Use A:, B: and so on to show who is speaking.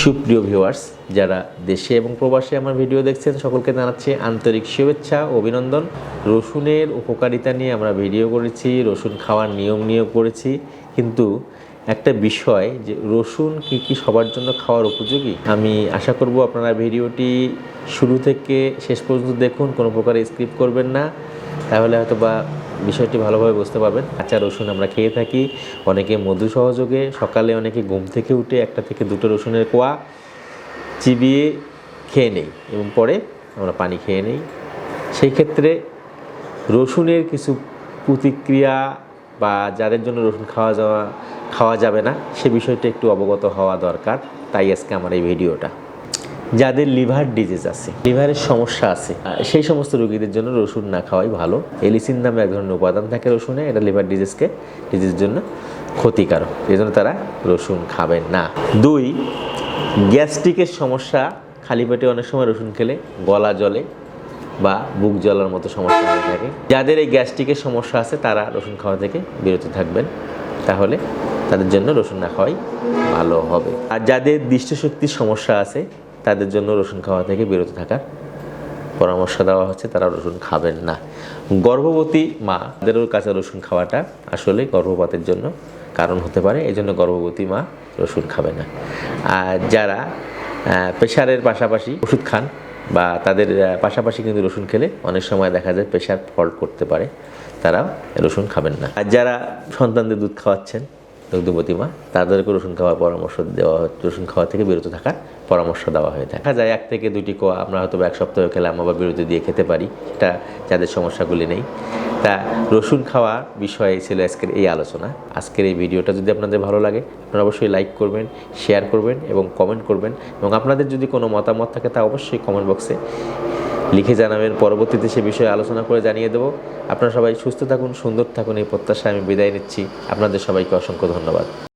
A: সুপ্রিয় ভিউয়ার্স, যারা দেশে এবং প্রবাসে আমার ভিডিও দেখছেন, সকলকে জানাচ্ছি আন্তরিক শুভেচ্ছা, অভিনন্দন। রসুনের উপকারিতা নিয়ে আমরা ভিডিও করেছি, রসুন খাওয়ার নিয়ম নিয়োগ করেছি, কিন্তু একটা বিষয় যে রসুন কি কি সবার জন্য খাওয়ার উপযোগী? আমি আশা করব আপনারা ভিডিওটি শুরু থেকে শেষ পর্যন্ত দেখুন, কোনো প্রকার স্ক্রিপ্ট করবেন না। তাহলে হয়তো বা বিষয়টি ভালোভাবে বুঝতে পারবেন। কাঁচা রসুন আমরা খেয়ে থাকি, অনেকে মধু সহযোগে। সকালে অনেকে ঘুম থেকে উঠে একটা থেকে দুটো রসুনের কোয়া চিবিয়ে খেয়ে নেই এবং পরে আমরা পানি খেয়ে নেই। সেই ক্ষেত্রে রসুনের কিছু প্রতিক্রিয়া বা যাদের জন্য রসুন খাওয়া যাওয়া খাওয়া যাবে না। সে বিষয়টা একটু অবগত হওয়া দরকার। তাই আজকে আমার এই ভিডিওটা। যাদের লিভার ডিজিজ আছে, লিভারের সমস্যা আছে সেই সমস্ত রোগীদের জন্য রসুন না খাওয়াই ভালো। এলিসিন নামে এক ধরনের উপাদান থাকে রসুনে, এটা লিভার ডিজিজকে, ডিজিজের জন্য ক্ষতিকারক। এই জন্য তারা রসুন খাবেন না। দুই, গ্যাস্ট্রিকের সমস্যা, খালি পেটে অনেক সময় রসুন খেলে গলা জলে বা বুক জ্বলার মতো সমস্যা হয়ে থাকে। যাদের এই গ্যাস্ট্রিকের সমস্যা আছে, তারা রসুন খাওয়া থেকে বিরত থাকবেন। তাহলে তাদের জন্য রসুন না খাওয়াই ভালো হবে। আর যাদের দৃষ্টিশক্তির সমস্যা আছে, তাদের জন্য রসুন খাওয়া থেকে বিরত থাকার পরামর্শ দেওয়া হচ্ছে, তারা রসুন খাবেন না। গর্ভবতী মাদেরও কাছে রসুন খাওয়াটা আসলে গর্ভপাতের জন্য কারণ হতে পারে এই জন্য গর্ভবতী মা রসুন খাবে না। আর যারা প্রেশারের পাশাপাশি ওষুধ খান বা তাদের পাশাপাশি কিন্তু রসুন খেলে অনেক সময় দেখা যায় প্রেশার ফল্ট করতে পারে তারা রসুন খাবেন না। আর যারা সন্তানদের দুধ খাওয়াচ্ছেন দুগ্ধবতী মা তাদেরকে রসুন খাওয়ার পরামর্শ দেওয়া হয়, রসুন খাওয়া থেকে বিরত থাকার পরামর্শ দেওয়া হয়ে থাকে। যায় এক থেকে দুটি কোয়া আমরা হয়তো এক সপ্তাহ খেলাম, আবার বিরতি দিয়ে খেতে পারি। এটা যাদের সমস্যাগুলি নেই। তা রসুন খাওয়া বিষয়ে ছিল আজকের এই আলোচনা। আজকের এই ভিডিওটা যদি আপনাদের ভালো লাগে, আপনারা অবশ্যই লাইক করবেন, শেয়ার করবেন এবং কমেন্ট করবেন। এবং আপনাদের যদি কোনো মতামত থাকে তা অবশ্যই কমেন্ট বক্সে লিখে জানাবেন। পরবর্তীতে সে বিষয়ে আলোচনা করে জানিয়ে দেবো। আপনারা সবাই সুস্থ থাকুন, সুন্দর থাকুন, এই প্রত্যাশায় আমি বিদায় নিচ্ছি। আপনাদের সবাইকে অসংখ্য ধন্যবাদ।